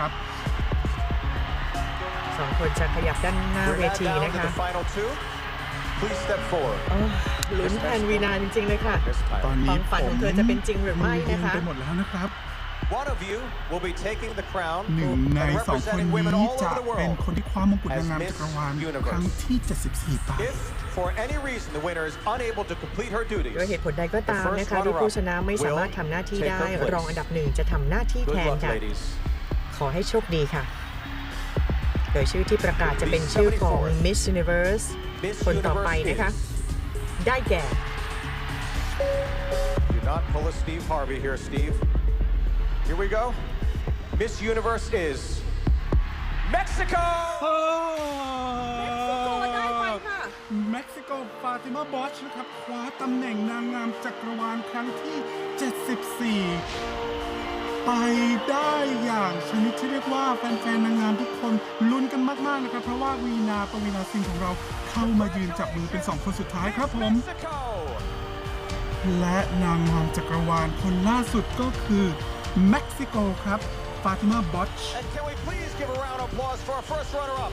ครับสองคนจะขยับด้านหน้า We're เว now ที down นะ to คะ the final two. Please step forward. โอ้ลุ้นแทนวีนาจริงๆเลยค่ะ Miss ตอน Tyler. นี้ความฝันของเธอจะเป็นจริงหรือไม่นะคะมือเย็ไปหมดแล้วนะครับ One of you will be taking the crown หนึ่งใน and สองคน representing women นี้ all จะ over the เป็น world. คนที่คว้ามงกุฎนางงาม As จักรวาล Miss Universe ครั้งที่ 74 ไป If for any reason the winner is unable to complete her duties, ด้วยเหตุผลใดก็ตาม The first นะคะที่ runner-up ผู้ชนะไม่สามารถทำหน้าที่ will ได้ take her place. รองอันดับหนึ่งจะทำหน้าที่แท good น luck, ค่ะ ladies. ข อให้โชคดีค่ะ โดยชื่อที่ประกาศจะเป็นชื่อของ Miss Universe Miss คนต่อไป Universe นะคะ is- ได้แก่ Do not pull a Steve Harvey here, Steve. Here we go. Miss Universe is Mexico. เม็กซิโกฟาติมาบอชนะครับคว้าตำแหน่งนางงามจักรวาลครั้งที่ 74 ไปได้อย่างชนิดที่เรียกว่าแฟนๆนางงามทุกคนลุ้นกันมากๆนะครับ เพราะว่าวีนาปวีนาซิงของเราเข้ามายืนจับมือเป็นสองคนสุดท้ายครับผม Mexico. และนางงามจักรวาลคนล่าสุดก็คือเม็กซิโกครับฟาติมาบอช And can we please give a round of applause for our first runner-up,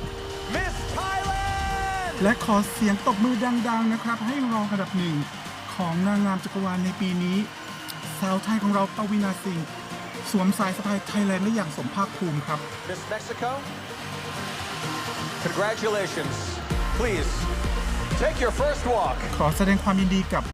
Miss Thailand? และขอเสียงตบมือดังๆนะครับ ให้รองอันดับหนึ่งของนางงามจักรวาลในปีนี้ สาวไทยของเราปวีนาสิงห์ สวมสายสะพายไทยแลนด์ได้อย่างสมภาคภูมิครับ Miss Mexico, congratulations. Please take your first walk. ขอแสดงความยินดีกับ